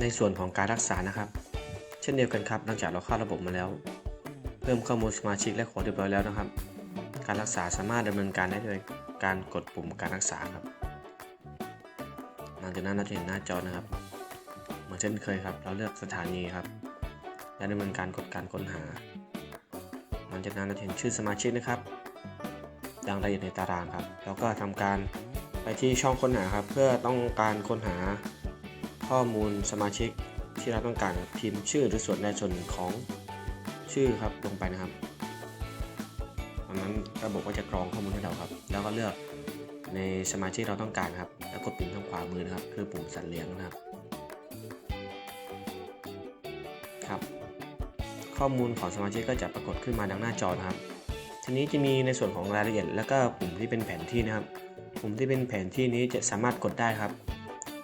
ในส่วนของการรักษานะครับ เช่นเดียวกันครับหลังจากเราเข้าระบบมาแล้ว เพิ่มข้อมูลสมาชิกและขอเรียบร้อยแล้วนะครับ การรักษาสามารถดำเนินการได้โดยการกดปุ่มการรักษาครับ หลังจากนั้นเราจะเห็นหน้าจอนะครับ เหมือนเช่นเคยครับ เราเลือกสถานีครับ และดำเนินการกดการค้นหา หลังจากนั้นเราจะเห็นชื่อสมาชิกนะครับ ดังละเอียดในตารางครับ แล้วก็ทำการไปที่ช่องค้นหาครับ เพื่อต้องการค้นหา ข้อมูลสมาชิกที่เราต้องการครับพิมพ์ชื่อหรือส่วนใดส่วนหนึ่งของชื่อครับลงไปนะครับตอนนั้นระบบก็จะกรองข้อมูลให้เราครับ แล้วก็เลือกในสมาชิกเราต้องการครับ แล้วกดปุ่มทางขวามือนะครับ คือปุ่มสัตว์เลี้ยงนะครับครับ ข้อมูลของสมาชิกก็จะปรากฏขึ้นมาดังหน้าจอนะครับ ทีนี้จะมีในส่วนของรายละเอียด แล้วก็ปุ่มที่เป็นแผนที่นะครับ ปุ่มที่เป็นแผนที่นี้จะสามารถกดได้ครับ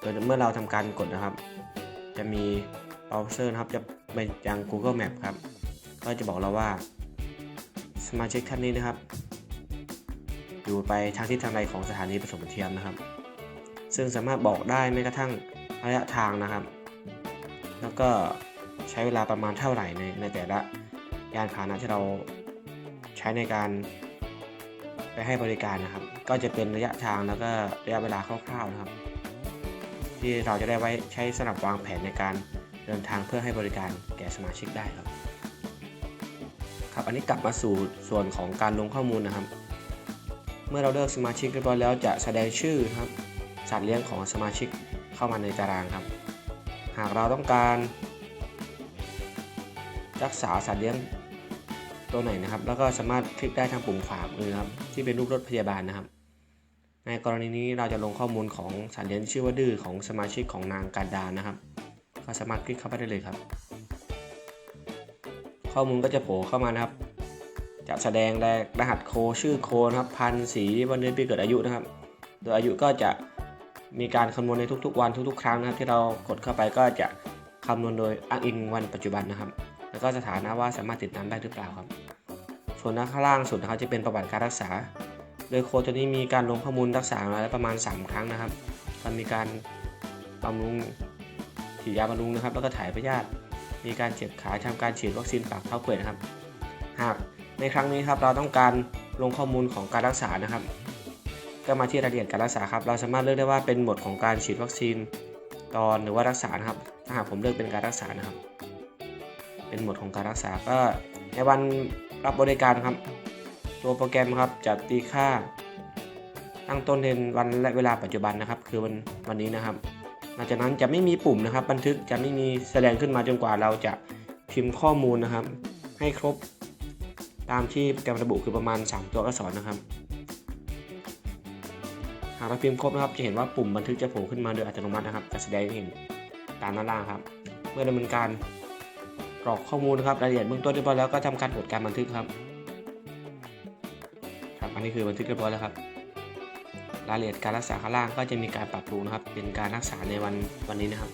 โดยเมื่อเราทำการกดนะครับ จะมีเบราว์เซอร์นะครับจะไปยัง Google Map ครับ ก็จะบอกเราว่า สมาชิกท่านนี้นะครับ อยู่ไปทางทิศทางใดของสถานีผสมเทียมนะครับ ซึ่งสามารถบอกได้แม้กระทั่งระยะทางนะครับ แล้วก็ใช้เวลาประมาณเท่าไหร่ในในแต่ละยานพาหนะที่เราใช้ในการไปให้บริการนะครับ ก็จะเป็นระยะทางแล้วก็ระยะเวลาคร่าวๆนะครับ ที่เราจะได้ไว้ใช้สำหรับวางแผนในการเดินทางเพื่อให้บริการแก่สมาชิกได้ครับ ครับอันนี้กลับมาสู่ส่วนของการลงข้อมูลนะครับ เมื่อเราเลือกสมาชิกเรียบร้อยแล้วจะแสดงชื่อครับสัตว์เลี้ยงของสมาชิกเข้ามาในตารางครับ หากเราต้องการ รักษาสัตว์เลี้ยงตัวไหนนะครับ แล้วก็สามารถคลิกได้ทางปุ่มขวามือครับที่เป็นรูปรถพยาบาลนะครับ ในกรณีนี้เราจะลงข้อมูลของสัตว์เลี้ยงชื่อว่าดื้อของสมาชิกของนางการดานะครับ ก็สามารถคลิกเข้าไปได้เลยครับ ข้อมูลก็จะโผล่เข้ามานะครับ จะแสดงรหัสโคชื่อโคนะครับพันสีวันเดือนปีเกิดอายุนะครับ โดยอายุก็จะมีการคำนวณในทุกๆ วันทุกๆ ครั้งนะครับ ที่เรากดเข้าไปก็จะคำนวณโดยอ้างอิงวันปัจจุบันนะครับ แล้วก็สถานะว่าสามารถติดตามได้หรือเปล่าครับ ส่วนด้านข้างล่างสุดนะครับจะเป็นประวัติการรักษา โดยโค้ดตัวนี้มีการลงข้อมูลรักษามาแล้วประมาณ 3 ครั้งนะครับก็มีการบำรุงฉีดยาบำรุงนะครับ แล้วก็ถ่ายพยาธิมีการเจ็บขาทำการฉีดวัคซีนปากเท้าเปื่อยนะครับ หากในครั้งนี้ครับเราต้องการลงข้อมูลของการรักษานะครับ ก็มาที่รายละเอียดการรักษาครับ เราสามารถเลือกได้ว่าเป็นโหมดของการฉีดวัคซีนตอนหรือว่ารักษานะครับ ถ้าหากผมเลือกเป็นการรักษานะครับ เป็นโหมดของการรักษาก็ในวันรับบริการครับ ตัวโปรแกรมครับจะตีค่า ตั้งต้นเป็นวันและเวลาปัจจุบันนะครับ คือวันวันนี้นะครับ หลังจากนั้นจะไม่มีปุ่มนะครับ บันทึกจะไม่มีแสดงขึ้นมาจนกว่าเราจะพิมพ์ข้อมูลนะครับ ให้ครบตามที่โปรแกรมระบุคือประมาณ 3 ตัวอักษรนะครับหากเราพิมพ์ครบนะครับจะเห็นว่าปุ่มบันทึกจะโผล่ขึ้นมาโดยอัตโนมัตินะครับจะแสดงให้เห็นตามด้านล่างครับ เมื่อดำเนินการกรอกข้อมูลนะครับรายละเอียดเบื้องต้นเรียบร้อยแล้วก็ทำการกดการบันทึกครับ อันนี้คือบันทึกเรียบร้อยแล้วครับ รายละเอียดการรักษาข้างล่างก็จะมีการปรับปรุงนะครับ เป็นการรักษาในวันวันนี้นะครับ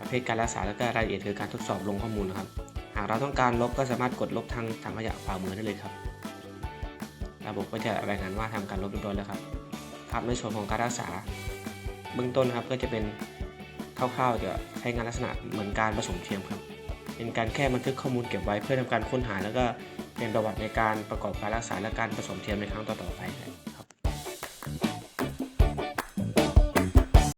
ประเภทการรักษาแล้วก็รายละเอียดคือการทดสอบลงข้อมูลนะครับ หากเราต้องการลบก็สามารถกดลบทางถังขยะขวามือได้เลยครับ ระบบก็จะรายงานว่าทำการลบเรียบร้อยแล้วครับ ครับในส่วนของการรักษาเบื้องต้นครับก็จะเป็นคร่าวๆจะใช้งานลักษณะเหมือนการผสมเทียมครับ เป็นการแค่บันทึกข้อมูลเก็บไว้เพื่อทำการค้นหา แล้วก็เป็นประวัติในการประกอบการรักษาและการผสมเทียมในครั้งต่อๆไปครับ